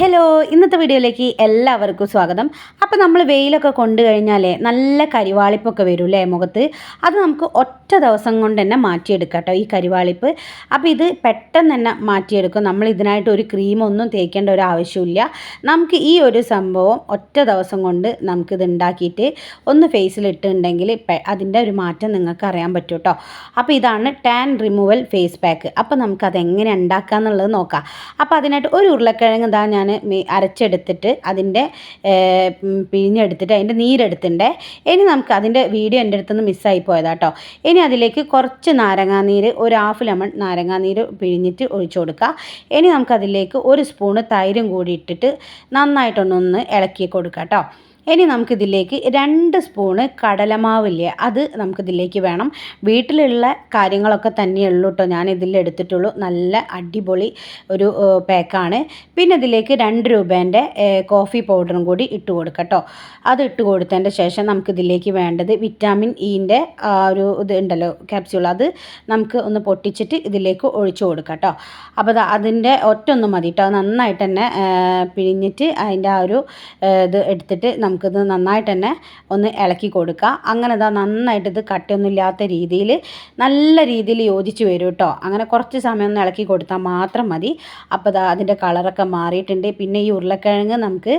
Hello ഇന്നത്തെ വീഡിയോയിലേക്ക് എല്ലാവർക്കും സ്വാഗതം. അപ്പോൾ നമ്മൾ വെയിലൊക്കെ കൊണ്ടു കഴിഞ്ഞാലേ നല്ല കരിവാളിപ്പൊക്കെ വരും അല്ലേ മുഖത്ത്? അത് നമുക്ക് ഒറ്റ ദിവസം കൊണ്ട് തന്നെ മാറ്റിയെടുക്കാം കേട്ടോ ഈ കരിവാളിപ്പ്. അപ്പോൾ ഇത് പെട്ടെന്ന് തന്നെ മാറ്റിയെടുക്കും. നമ്മൾ ഇതിനായിട്ട് ഒരു ക്രീമൊന്നും തേക്കേണ്ട ഒരു ആവശ്യമില്ല. നമുക്ക് ഈ ഒരു സംഭവം ഒറ്റ ദിവസം കൊണ്ട് നമുക്കിത് ഉണ്ടാക്കിയിട്ട് ഒന്ന് ഫേസിലിട്ടുണ്ടെങ്കിൽ അതിന്റെ ഒരു മാറ്റം നിങ്ങൾക്ക് അറിയാൻ പറ്റും കേട്ടോ. അപ്പോൾ ഇതാണ് ടാൻ റിമൂവൽ ഫേസ് പാക്ക് അപ്പോൾ നമുക്കത് എങ്ങനെ ഉണ്ടാക്കുക എന്നുള്ളത് നോക്കാം. അപ്പോൾ അതിനായിട്ട് ഒരു ഉരുളക്കിഴങ്ങ് ഇതാ ഞാൻ അരച്ചെടുത്തിട്ട് അതിന്റെ പിഴിഞ്ഞെടുത്തിട്ട് അതിന്റെ നീരെടുത്തിട്ടുണ്ട് ഇനി നമുക്ക് അതിന്റെ വീഡിയോ എന്റെ അടുത്തുനിന്ന് മിസ്സായി പോയതാ കേട്ടോ ഇനി അതിലേക്ക് കുറച്ച് നാരങ്ങാനീര് ഒരു ഹാഫ് ലെമൺ നാരങ്ങാനീര് പിഴിഞ്ഞിട്ട് ഒഴിച്ചു കൊടുക്കുക. ഇനി നമുക്കതിലേക്ക് ഒരു സ്പൂണ് തൈരും കൂടി ഇട്ടിട്ട് നന്നായിട്ടൊന്നൊന്ന് ഇളക്കി കൊടുക്കാം കേട്ടോ ഇനി നമുക്കിതിലേക്ക് രണ്ട് സ്പൂണ് കടലമാവില്ലേ അത് നമുക്കിതിലേക്ക് വേണം. വീട്ടിലുള്ള കാര്യങ്ങളൊക്കെ തന്നെയുള്ളൂ കേട്ടോ ഞാൻ ഇതിൽ എടുത്തിട്ടുള്ളൂ നല്ല അടിപൊളി ഒരു പാക്കാണ്. പിന്നെ ഇതിലേക്ക് രണ്ട് രൂപേന്റെ കോഫി പൗഡറും കൂടി ഇട്ട് കൊടുക്കട്ടോ കേട്ടോ അത് ഇട്ട് കൊടുത്തതിന്റെ ശേഷം നമുക്കിതിലേക്ക് വേണ്ടത് വിറ്റാമിൻ ഇന്റെ ഒരു ഇത് ഉണ്ടല്ലോ ക്യാപ്സ്യൂൾ. അത് നമുക്ക് ഒന്ന് പൊട്ടിച്ചിട്ട് ഇതിലേക്ക് ഒഴിച്ചു കൊടുക്കട്ടോ കേട്ടോ അപ്പോൾ അതിന്റെ ഒറ്റ ഒന്ന് മതി കേട്ടോ നന്നായിട്ട് തന്നെ പിഴിഞ്ഞിട്ട് അതിന്റെ ആ ഒരു ഇത് എടുത്തിട്ട് നമുക്ക് നമുക്കിത് നന്നായിട്ട് തന്നെ ഒന്ന് ഇളക്കി കൊടുക്കുക. അങ്ങനെ ഇതാ നന്നായിട്ട് ഇത് കട്ടയൊന്നും ഇല്ലാത്ത രീതിയിൽ നല്ല രീതിയിൽ യോജിച്ച് വരും കേട്ടോ അങ്ങനെ കുറച്ച് സമയം ഒന്ന് ഇളക്കി കൊടുത്താൽ മാത്രം മതി. അപ്പോൾ ഇതാ അതിന്റെ കളറൊക്കെ മാറിയിട്ടുണ്ട്. പിന്നെ ഈ ഉരുളക്കിഴങ്ങ് നമുക്ക്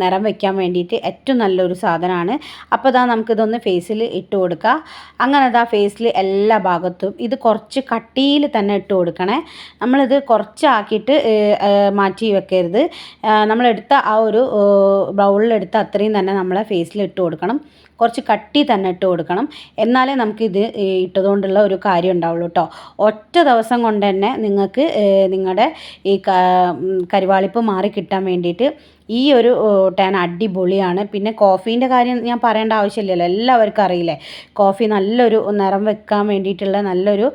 നിറം വയ്ക്കാൻ വേണ്ടിയിട്ട് ഏറ്റവും നല്ലൊരു സാധനമാണ്. അപ്പോൾ ഇതാ നമുക്കിതൊന്ന് ഫേസിൽ ഇട്ട് കൊടുക്കുക. അങ്ങനെ ഇതാ ഫേസിൽ എല്ലാ ഭാഗത്തും ഇത് കുറച്ച് കട്ടിയിൽ തന്നെ ഇട്ട് കൊടുക്കണേ. നമ്മളിത് കുറച്ചാക്കിയിട്ട് മാറ്റി വെക്കരുത്. നമ്മളെടുത്ത ആ ഒരു ബൗളിൽ എടുത്ത് അത്രയും തന്നെ നമ്മളെ ഫേസിൽ ഇട്ട് കൊടുക്കണം. കുറച്ച് കട്ടി തന്നെ ഇട്ട് കൊടുക്കണം. എന്നാലേ ഇത് ഇട്ടതുകൊണ്ടുള്ള ഒരു കാര്യം ഉണ്ടാവുള്ളൂ കേട്ടോ ഒറ്റ ദിവസം കൊണ്ട് തന്നെ നിങ്ങൾക്ക് നിങ്ങളുടെ ഈ കരിവാളിപ്പ് മാറി കിട്ടാൻ വേണ്ടിയിട്ട് ഈ ഒരു ടാൻ അടിപൊളിയാണ്. പിന്നെ കോഫീന്റെ കാര്യം ഞാൻ പറയേണ്ട ആവശ്യമില്ലല്ലോ. എല്ലാവർക്കും അറിയില്ലേ? കോഫി നല്ലൊരു നിറം വെക്കാൻ വേണ്ടിയിട്ടുള്ള നല്ലൊരു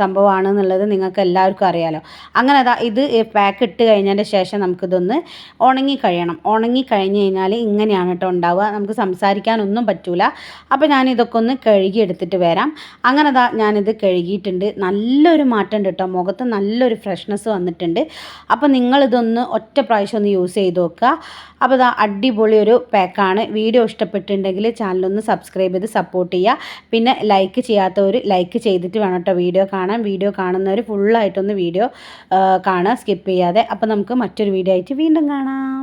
സംഭവമാണ് എന്നുള്ളത് നിങ്ങൾക്ക് എല്ലാവർക്കും അറിയാലോ. അങ്ങനെ അതാ ഇത് പാക്ക് ഇട്ട് കഴിഞ്ഞതിന്റെ ശേഷം നമുക്കിതൊന്ന് ഉണങ്ങി കഴിയണം. ഉണങ്ങി കഴിഞ്ഞ് കഴിഞ്ഞാൽ ഇങ്ങനെയാണ് കേട്ടോ ഉണ്ടാവുക. നമുക്ക് സംസാരിക്കാനൊന്നും പറ്റൂല. അപ്പോൾ ഞാനിതൊക്കെ ഒന്ന് കഴുകി എടുത്തിട്ട് വരാം. അങ്ങനെ അതാ ഞാനിത് കഴുകിയിട്ടുണ്ട്. നല്ലൊരു മാറ്റം ഉണ്ട് കേട്ടോ. മുഖത്ത് നല്ലൊരു ഫ്രഷ്നെസ് വന്നിട്ടുണ്ട്. അപ്പോൾ നിങ്ങളിതൊന്ന് ഒറ്റ പ്രാവശ്യം ഒന്ന് യൂസ് ചെയ്ത് നോക്കുക. അപ്പോൾ ഇതാ അടിപൊളി ഒരു പാക്കാണ്. വീഡിയോ ഇഷ്ടപ്പെട്ടിട്ടുണ്ടെങ്കിൽ ചാനലൊന്ന് സബ്സ്ക്രൈബ് ചെയ്ത് സപ്പോർട്ട് ചെയ്യുക. പിന്നെ ലൈക്ക് ചെയ്യാത്തവർ ലൈക്ക് ചെയ്തിട്ട് വേണം കേട്ടോ വീഡിയോ കാണാൻ. വീഡിയോ കാണുന്നവർ ഫുള്ളായിട്ടൊന്ന് വീഡിയോ കാണുക. സ്കിപ്പ് ചെയ്യാതെ. അപ്പോൾ നമുക്ക് മറ്റൊരു വീഡിയോ ആയിട്ട് വീണ്ടും കാണാം.